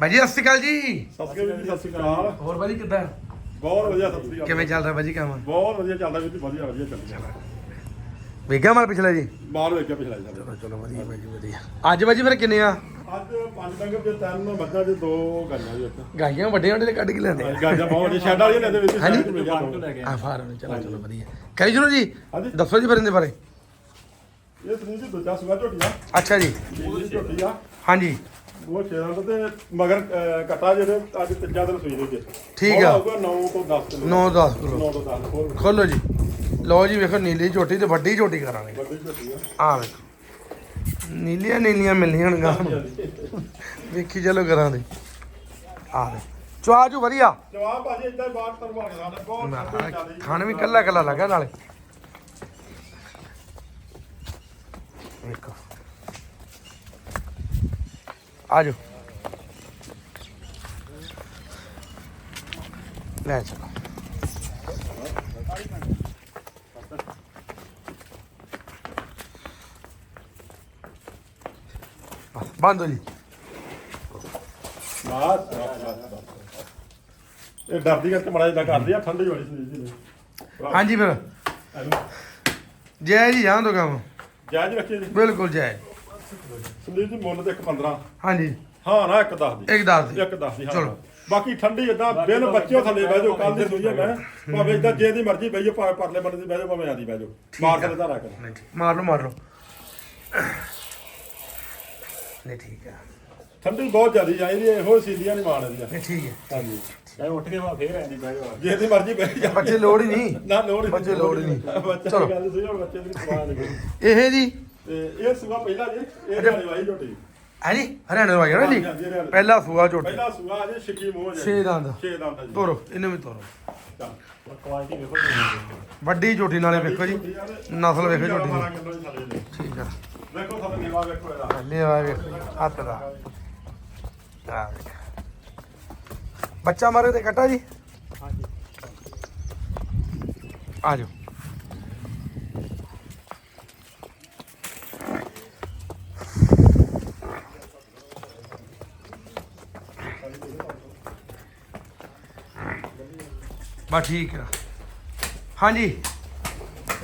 ਬਾਜੀ ਸਤਿ ਸ਼੍ਰੀ ਅਕਾਲ ਜੀ। ਸਤਿ ਸ਼੍ਰੀ ਅਕਾਲ ਜੀ, ਸਤਿ ਸ਼੍ਰੀ ਅਕਾਲ। ਹੋਰ ਬਾਜੀ ਕਿੱਦਾਂ? ਬਹੁਤ ਵਧੀਆ ਸਤਿ ਸ਼੍ਰੀ ਅਕਾਲ। ਕਿਵੇਂ ਚੱਲਦਾ ਬਾਜੀ ਕੰਮ? ਬਹੁਤ ਵਧੀਆ ਚੱਲਦਾ ਜੀ ਵਧੀਆ ਵਧੀਆ ਚੱਲਦਾ ਵੇਖਿਆ ਮਾਲ ਪਿਛਲਾ ਜੀ? ਮਾਲ ਵੇਖਿਆ ਪਿਛਲਾ ਜੀ ਸਾਡਾ। ਚਲੋ ਵਧੀਆ ਬਾਜੀ ਵਧੀਆ। ਅੱਜ ਬਾਜੀ ਫਿਰ ਕਿੰਨੇ ਆ? ਅੱਜ ਪੰਜ ਡੰਗਰ ਦੇ ਤਿੰਨ ਮੱਝਾਂ ਦੇ ਦੋ ਗਾਈਆਂ ਜੀ ਇੱਕ ਗਾਈਆਂ ਵੱਡੇ ਵੱਡੇ ਕੱਢ ਕੇ ਲਿਆਂਦੇ ਆ। ਗਾਈਆਂ ਬਹੁਤ ਵਧੀਆ ਸ਼ੈਡ ਵਾਲੀਆਂ ਨੇ ਵਿੱਚ ਹਾਂਜੀ। ਦੋ। ਆ ਫਾਰਮ ਚਲੋ ਚਲੋ ਵਧੀਆ। ਕਰੀ ਜੀ? ਹਾਂਜੀ। ਦੱਸੋ ਜੀ ਫਿਰ ਇਹਦੇ ਬਾਰੇ। ਇਹ ਸੁਣੀ ਜੀ ਦੂਜਾ ਸੁਗਾ ਝੋਟੀਆਂ। ਅੱਛਾ ਜੀ। ਝੋਟੀ ਆ ਹਾਂਜੀ। ਉਹ ਛੇ ਦੰਦ ਤੇ ਮਗਰ ਅਹ, ਕੱਟਾ ਜਿਹੜੇ ਅੱਜ ਤੀਜਾ ਦਿਨ ਸੂਈ ਦੇ ਵਿੱਚ। ਠੀਕ ਆ। 9 ਤੋਂ 10 ਕਿਲੋ 9 10 ਕਿਲੋ 9 ਤੋਂ 10 ਹੋਰ। ਖੋਲੋ ਜੀ। ਲਓ ਜੀ ਵੇਖੋ ਨੀਲੀ ਝੋਟੀ ਤੇ ਵੱਡੀ ਝੋਟੀ ਕਰਾਂਗੇ। ਵੱਡੀ ਆ। ਆ ਵੇਖੋ। ਨੀਲੀਆਂ ਨੀਲੀਆਂ ਮਿਲਣੀਆਂ ਗਾ। ਵੇਖੀ ਚਲੋ ਕਰਾਂ ਦੇ। ਆ ਦੇ ਚੁਆਜੂ ਵਧੀਆ। ਜਵਾਬ ਭਾਜੀ ਇਦਾਂ ਹੀ ਬਾਤ ਕਰਵਾ ਕੇ ਸਾਡੇ ਬਹੁਤ ਜੀ। ਖਾਣ ਵੀ ਕੱਲਾ ਕੱਲਾ ਲੱਗਾ ਨਾਲੇ। ਵੇਖੋ। ਆਜੋ। ਲੈ ਚਲੋ। ਬੰਦ ਹੋ ਜੀ। ਬਸ। ਇਹ ਡਰਦੀ ਕਰਕੇ ਮੜਾ ਜਿਹਾ ਕਰਦੀ ਆ ਠੰਡੀ ਹੋਣੀ ਸੀ ਜੀ। ਹਾਂਜੀ ਫਿਰ। ਜੈ ਜੀ ਜਾਣ ਦੋ ਕੰਮ। ਜਾਇਜ਼ ਰੱਖੀਏ ਜੀ। ਬਿਲਕੁਲ ਜੈ। ਸੰਦੀਪ ਜੀ ਮੁੱਲ ਤੇ ਇੱਕ 15 ਹਾਂਜੀ। ਹਾਂ ਨਾ ਇੱਕ 10 ਦੀ। ਇੱਕ ਦੱਸ ਦੀ। ਇੱਕ 10 ਦੀ ਹਾਂ। ਚਲੋ। ਬਾਕੀ ਠੰਡੀ ਇਦਾਂ ਬਿਨ ਬੱਚਿਓ ਥੱਲੇ ਬਹਿ ਜਾਓ ਕੱਲ ਦੀ ਸੂਈ ਹੈ ਮੈਂ ਭਾਵੇਂ ਇਦਾਂ ਜੇ ਦੀ ਮਰਜ਼ੀ ਬਹਿ ਜਾਓ ਭਾਵੇਂ ਪਰਲੇ ਬੰਦੇ ਦੀ ਬਹਿ ਜਾਓ ਭਾਵੇਂ ਆਦੀ ਬਹਿ ਜਾਓ। ਮਾਰ ਕੇ ਧਾਰਾ ਕਰ। ਨਹੀਂ ਠੀਕ। ਮਾਰ ਲਓ ਮਾਰ ਲਓ। ਨਹੀਂ ਠੀਕ ਹੈ ਠੰਡੀ ਬਹੁਤ ਜ਼ਿਆਦੀ ਚਾਹੀਦੀ ਹੈ ਇਹੋ ਸੀਲੀਆਂ ਨਹੀਂ ਮਾਣ ਇਹਦੀਆਂ ਨਹੀਂ ਠੀਕ ਹੈ ਹਾਂਜੀ। ਚਾਹੇ ਉੱਠ ਕੇ ਵਾ ਫੇਰ ਆਂਦੀ ਬਹਿ ਜਾ ਜੇ ਦੀ ਮਰਜ਼ੀ ਬਹਿ ਜਾ ਬੱਚੇ ਲੋੜ ਹੀ ਨਹੀਂ। ਨਾ ਲੋੜ ਹੀ ਬੱਚੇ ਲੋੜ ਹੀ ਨਹੀਂ। ਬੱਚੇ ਚਲੋ। ਦੀ ਗੱਲ ਸਹੀ ਹੁਣ ਬੱਚੇ ਦੀ ਸਵਾਲ ਨਹੀਂ। ਇਹ ਜੀ ਤੇ ਇਹ ਸੂਆ ਪਹਿਲਾ ਜੀ ਇਹ ਵਾਲੀ ਵਾਈ ਝੋਟੀ। ਹੈ ਜੀ ਹਰਿਆਣੇ ਤੋਂ ਆ ਗਿਆ ਨਾ ਹਾਂਜੀ, ਜੀ? ਹਾਂਜੀ, ਹਰਿਆਣੇ। ਪਹਿਲਾ ਸੂਆ ਝੋਟੀ। ਪਹਿਲਾ ਸੂਆ ਜੀ ਛਿੱਕੀ ਮੂੰਹ ਜੀ ਛੇ ਦੰਦ। ਛੇ ਦੰਦ ਜੀ। ਤੋਰੋ ਇਹਨੂੰ ਵੀ ਤੋਰੋ। ਚੱਲ। ਕੁਆਲਿਟੀ ਵੇਖੋ ਜੀ। ਵੱਡੀ ਝੋਟੀ ਨਾਲੇ ਵੇਖੋ ਜੀ। ਨਸਲ ਵੇਖੋ ਝੋਟੀ ਦੀ। ਬਾਰਾਂ ਕਿੱਲੋ ਦੀ ਥੱਲੇ ਦੀ। ਠੀਕ ਆ। ਵੇਖੋ ਥੱਲੇ ਨੀਵਾ ਵੇਖੋ ਇਹਦਾ। ਲੈ ਆ ਵੇਖੋ ਜੀ, ਹੱਥ ਦਾ। ਆ ਵੇਖ। ਬੱਚਾ ਮਾਰੇ ਤੇ ਕੱਟਾ ਜੀ। ਹਾਂਜੀ। ਆ ਜਾਓ। ਬਾ ਠੀਕ ਆ। ਹਾਂਜੀ।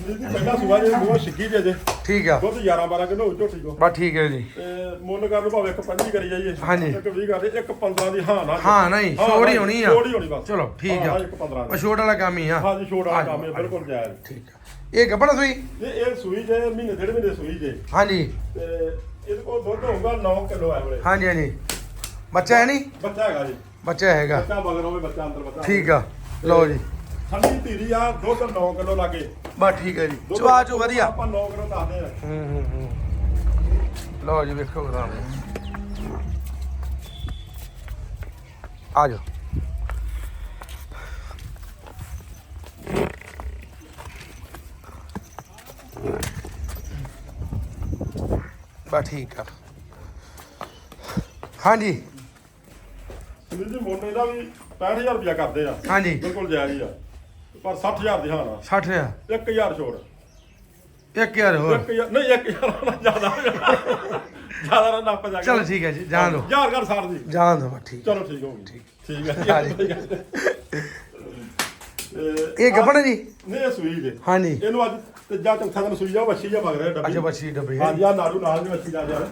ਜੀ ਪਹਿਲਾ ਸੂਆ ਜੀ ਮੂੰਹ ਛਿੱਕੀ ਜੇ ਜੇ। ਠੀਕ ਆ। ਦੁੱਧ 11 12 ਕਿਲੋ ਹੋਊ ਝੋਟੀ ਕੋ ਬਾ ਠੀਕ ਹੈ ਜੀ। ਤੇ ਮੁੱਲ ਕਰ ਲਓ ਭਾਵੇਂ ਇੱਕ 25 ਕਰੀ ਜਾਈਏ। ਹਾਂਜੀ। ਇੱਕ 20 ਕਰਦੇ ਇੱਕ 15 ਦੀ ਹਾਂ ਨਾ। ਹਾਂ ਨਹੀਂ ਛੋੜ ਹੀ ਹੋਣੀ ਆ। ਛੋੜ ਹੀ ਹੋਣੀ ਬਸ। ਚਲੋ ਠੀਕ ਹਾਂ, ਆ। ਇੱਕ 15 ਉਹ ਦੀ ਛੋਟ ਵਾਲਾ ਕੰਮ ਹੀ ਆ। ਹਾਂ ਜੀ ਛੋੜ ਆ ਵਾਲਾ ਜਾਓ, ਕੰਮ ਹੈ ਆ ਬਿਲਕੁਲ ਜਾਇਜ਼। ਠੀਕ ਆ। ਇਹ ਗੱਬੜ ਸੂਈ? ਇਹ ਇਹ ਸੂਈ ਜੇ ਮਹੀਨੇ ਡੇਢ ਮਹੀਨੇ ਸੂਈ ਜੇ। ਹਾਂਜੀ। ਤੇ ਇਹਦੇ ਕੋਲ ਦੁੱਧ ਹੋਊਗਾ 9 ਕਿਲੋ ਐ ਵੇਲੇ ਹਾਂਜੀ ਹਾਂਜੀ। ਬੱਚਾ ਹੈ ਨਹੀਂ? ਬੱਚਾ ਹੈਗਾ ਜੀ। ਬੱਚਾ ਹੈਗਾ। ਬੱਚਾ ਮਗਰ ਹੋਵੇ ਬੱਚਾ ਅੰਦਰ ਬੱਚਾ ਠੀਕ ਆ। ਲਓ ਜੀ। ਠੰਡੀ ਧੀਰੀ ਆ ਦੁੱਧ 9 ਕਿਲੋ ਲਾਗੇ ਬਾ ਠੀਕ ਹੈ ਜੀ। ਦੁੱਧ ਚਵਾ ਚੋ ਵਧੀਆ। ਆਪਾਂ 9 ਕਿਲੋ ਦੱਸਦੇ ਆ। ਹੂੰ ਹੂੰ ਹੂੰ। ਲਓ ਜੀ ਵੇਖੋ ਗਦਾਮ ਆ ਜਾਓ। ਬਾ ਠੀਕ ਆ। ਹਾਂਜੀ। ਜੀ ਮੋਟੇ ਦਾ ਵੀ 65000 ਰੁਪਇਆ ਕਰਦੇ ਆ। ਹਾਂਜੀ। ਬਿਲਕੁਲ ਜਾਇਜ਼ ਹੀ ਆ। ਪਰ 60000 ਦੀ ਹਾਂ ਨਾ 60 ਆ 1000 ਛੋੜ। 1000 ਹੋਰ? 1000 ਨਹੀਂ 1000 ਨਾ ਜ਼ਿਆਦਾ ਜ਼ਿਆਦਾ ਨਾ ਨੱਪ ਜਾ ਚਲੋ ਠੀਕ ਹੈ ਜੀ ਜਾਣ ਦਿਓ। ਹਜ਼ਾਰ ਘਰ ਸਾਰ ਦੀ। ਜਾਣ ਬਾ ਠੀਕ। ਚਲੋ ਠੀਕ ਹੋ ਗਈ। ਠੀਕ। ਹੈ ਹਾਂਜੀ। ਜੀ ਤੇ ਇਹ ਗੱਬੜ ਜੀ? ਨਹੀਂ ਇਹ ਸੂਈ ਜੇ। ਹਾਂਜੀ। ਇਹਨੂੰ ਅੱਜ ਤੀਜਾ ਚੌਥਾ ਦਿਨ ਸੂਈ ਜਾ ਵੱਛੀ ਜਾ ਵਗ ਰਿਹਾ ਡੱਬੀ। ਅੱਛਾ ਬੱਚੀ ਡੱਬੇ ਹਾਂਜੀ ਆ ਨਾੜੂ ਨਾਲ ਦੀ ਵੱਛੀ ਜਾ ਯਾਰ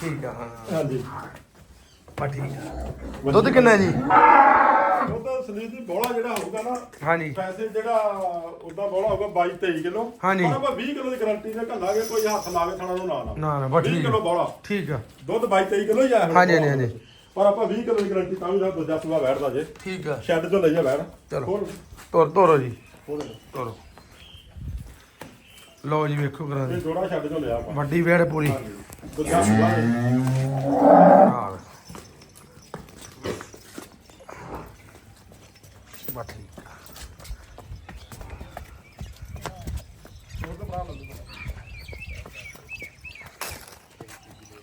ਠੀਕ ਆ ਹਾਂ। ਹਾਂਜੀ। ਬਾ ਠੀਕ ਆ। ਦੁੱਧ ਕਿੰਨਾ ਜੀ? ਤਾਂ ਸੰਦੀਪ ਜੀ ਬੋਲਾ ਜਿਹੜਾ ਹੋਊਗਾ ਨਾ ਹਾਂਜੀ। ਪੈਸੇ ਜਿਹੜਾ ਉਦਾਂ ਬੋਲਾ ਹੋਊਗਾ 22 23 ਕਿਲੋ। ਹਾਂਜੀ। ਪਰ ਆਪਾਂ 20 ਕਿਲੋ ਦੀ ਗਾਰੰਟੀ ਨਾਲ ਘੱਲਾਂਗੇ ਕੋਈ ਹੱਥ ਲਾਵੇ ਥਾਣਾ ਨੂੰ ਨਾ ਨਾ। ਨਾ ਨਾ ਬਾ 20 ਠੀਕ ਕਿਲੋ ਆ। ਬੋਲਾ ਠੀਕ ਆ। ਦੁੱਧ 22 23 ਕਿਲੋ ਹੀ ਆਇਆ ਹੁਣ ਹਾਂਜੀ, ਬੋਲਾ। ਹਾਂਜੀ, ਹਾਂਜੀ। ਪਰ ਆਪਾਂ 20 ਕਿਲੋ ਦੀ ਗਾਰੰਟੀ ਤਾਂ ਵੀ ਦਾ ਦੂਜਾ ਸੂਆ ਬੈਠਦਾ ਜੇ। ਠੀਕ ਆ। ਸ਼ੈੱਡ ਚੋਂ ਲਈਆ ਬੈਠ। ਚਲੋ। ਹੋਰ? ਤੋਰ ਤੋਰੋ ਜੀ। ਹੋਰ? ਤੋਰੋ ਲਓ ਜੀ ਵੇਖੋ ਕਰਾਂ ਇਹ ਜੋੜਾ ਸ਼ੈੱਡ ਚੋਂ ਲਿਆ ਆਪਾਂ। ਵੱਡੀ ਵੇੜ ਪੂਰੀ। ਦੂਜਾ ਸੂਆ ਹੈ। ਆ ਵੇ। ਬਾ ਠੀਕ ਆ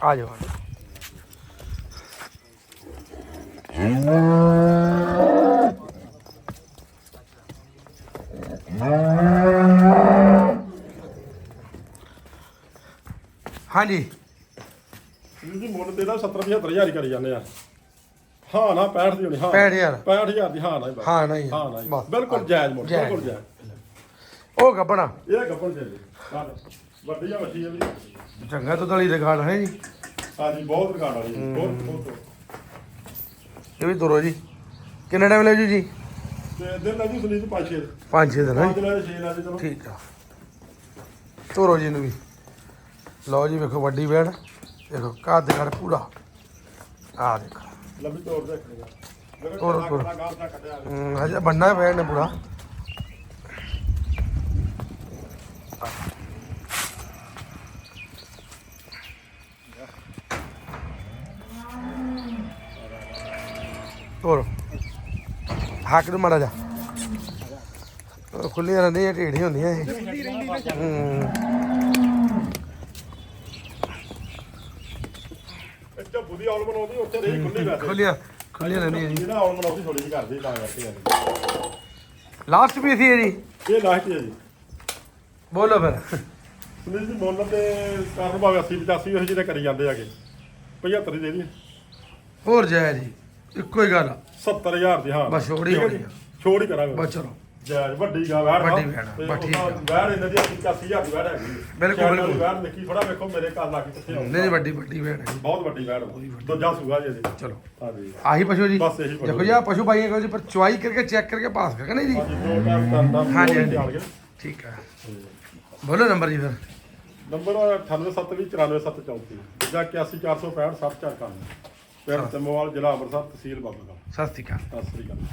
ਆ ਜਾਓ। ਹਾਂਜੀ ਜੀ ਮੁੱਲ ਤੇ ਦਾ 70 75000 ਹੀ ਕਰੀ ਜਾਂਦੇ ਆ। ਹਾਂ ਨਾ 65 ਦੀ ਹੋਣੀ ਹਾਂ। 65000 65000 ਦੀ ਹਾਂ ਨਾ ਹੀ ਬਸ। ਹਾਂ ਨਹੀਂ। ਹਾਂ ਨਾ ਹੀ ਬਸ। ਬਿਲਕੁਲ ਜਾਇਜ਼ ਮੁੱਲ ਜਾਇਜ਼। ਬਿਲਕੁਲ ਜਾਇਜ਼। ਉਹ ਗੱਬਣਾ। ਇਹ ਗੱਪਣ ਚੱਲੇ ਵੱਡੀ ਆ ਵੱਡੀ ਆ ਵੀ ਚੰਗਾ ਤੋਂ ਤਲੀ ਰਿਕਾਰਡ ਹੈ ਜੀ। ਹਾਂਜੀ ਬਹੁਤ ਰਿਕਾਰਡ ਵਾਲੀ ਹੈ, ਬਹੁਤ ਬਹੁਤ। ਇਹ ਵੀ ਤੁਰੋ ਜੀ। ਕਿੰਨਾ ਟਾਈਮ ਲੈ ਜੂ ਜੀ? ਤੇ ਦਿਨ ਲੱਗੀ ਸੁਨੀਲ ਪੰਜ ਛੇ। 5-6 ਦਿਨ ਹੈ ਪੰਜ ਲੈ ਛੇ ਲੈ ਚਲੋ। ਠੀਕ ਆ। ਤੋਰੋ ਜੀ ਨੂੰ ਵੀ। ਲਓ ਜੀ ਵੇਖੋ ਵੱਡੀ ਬੈੜ ਦੇਖੋ ਕੱਦ ਘੜ ਪੂਰਾ। ਆ ਦੇਖੋ। ਲੰਬੀ ਤੋੜ ਦੇਖੇਗਾ ਤੋੜ, ਤੋੜ। ਗਾਲ ਤਾਂ ਕੱਢਿਆ। ਹਮ, ਹਜੇ ਬੰਨਾ ਬੈੜ ਨੇ ਪੂਰਾ। ਤੋਰ ਹੱਕ ਨੂੰ ਮਾੜਾ ਜਾ। ਖੁੱਲੀਆਂ ਰਹਿੰਦੀਆਂ ਢੇੜੀਆਂ ਹੁੰਦੀਆਂ ਇਹ। ਹਮ, ਇੱਥੇ ਬੁੱਧੀ ਔਲ ਬਣਾਉਂਦੀ ਉੱਥੇ ਰਹੀ ਖੁੱਲੀ ਵੈਸੇ ਖੁੱਲੀਆਂ ਖੁੱਲੀਆਂ ਰਹਿੰਦੀਆਂ ਜੀ। ਜਿਹੜਾ ਔਲ ਬਣਾਉਂਦੀ ਥੋੜੀ ਜਿਹੀ ਕਰਦੀ ਤਾਂ ਕਰਕੇ ਆ ਲਾਸਟ ਵੀ ਸੀ ਜੀ। ਇਹ ਲਾਸਟ ਹੈ ਜੀ। ਬੋਲੋ ਫਿਰ। ਸੁਨੀਲ ਜੀ ਮੁੱਲ ਤੇ ਕਰਨ ਭਾਵੇਂ 80 85 ਉਹ ਜਿਹੇ ਕਰੀ ਜਾਂਦੇ ਆਗੇ 75 ਦੇ ਦੀ ਹੋਰ ਜਾਇਆ ਜੀ। ਇੱਕੋ ਹੀ ਗੱਲ ਆ। 70000 ਦੀ ਹਾਂ। ਬਸ ਛੋੜ ਹੀ ਠੀਕ ਹੈ ਹੋਣੀ? ਆ। ਛੋੜ ਹੀ ਕਰਾਂਗੇ। ਬਸ ਚਲੋ। ਜਾਇਜ਼ ਵੱਡੀ ਗਾ ਵੈੜ ਵੱਡੀ ਵੈੜ ਆ, ਬਸ ਠੀਕ ਆ। ਵੈੜ ਇਹਨਾਂ ਦੀ 85000 ਦੀ ਵੈੜ ਹੈਗੀ ਹੈ। ਬਿਲਕੁਲ, ਸ਼ਾਇਦ ਬਿਲਕੁਲ। ਵੈੜ ਦੇਖੀ ਥੋੜਾ ਵੇਖੋ ਮੇਰੇ ਘਰ ਲਾ ਕੇ ਕਿੱਥੇ ਨਹੀਂ ਨਹੀਂ ਵੱਡੀ ਵੱਡੀ ਭੈਣ ਹੈ ਜੀ। ਬਹੁਤ ਵੱਡੀ ਵੈੜ ਦੂਜਾ ਸੂਗਾ ਜੀ ਇਹਦੇ। ਚਲੋ। ਹਾਂਜੀ। ਆਹੀ ਪਸ਼ੂ ਜੀ। ਬਸ ਇਹੀ ਪਸ਼ੂ ਦੇਖੋ ਜੀ। ਆ ਪਸ਼ੂ ਭਾਈ ਕੋਲ ਜੀ ਪਰ ਚੁਆਈ ਕਰਕੇ ਚੈੱਕ ਕਰਕੇ ਪਾਸ ਕਰਕੇ ਨਹੀਂ ਜੀ? ਹਾਂਜੀ ਦੋ ਟਾਈਮ ਕਰਦਾ ਹਾਂਜੀ, ਹਾਂਜੀ ਹਾਂਜੀ। ਹਾਂਜੀ ਠੀਕ ਹੈ ਬੋਲੋ ਨੰਬਰ ਜੀ ਫਿਰ। ਨੰਬਰ 9872947734 ਜਾਂ 81465 74 ਫਿਰ ਤੇ ਮੋਬਾਈਲ ਜ਼ਿਲ੍ਹਾ ਅੰਮ੍ਰਿਤਸਰ ਤਹਿਸੀਲ ਬਾਬਾ ਸਤਿ ਸ਼੍ਰੀ ਅਕਾਲ। ਸਤਿ ਸ੍ਰੀ ਅਕਾਲ।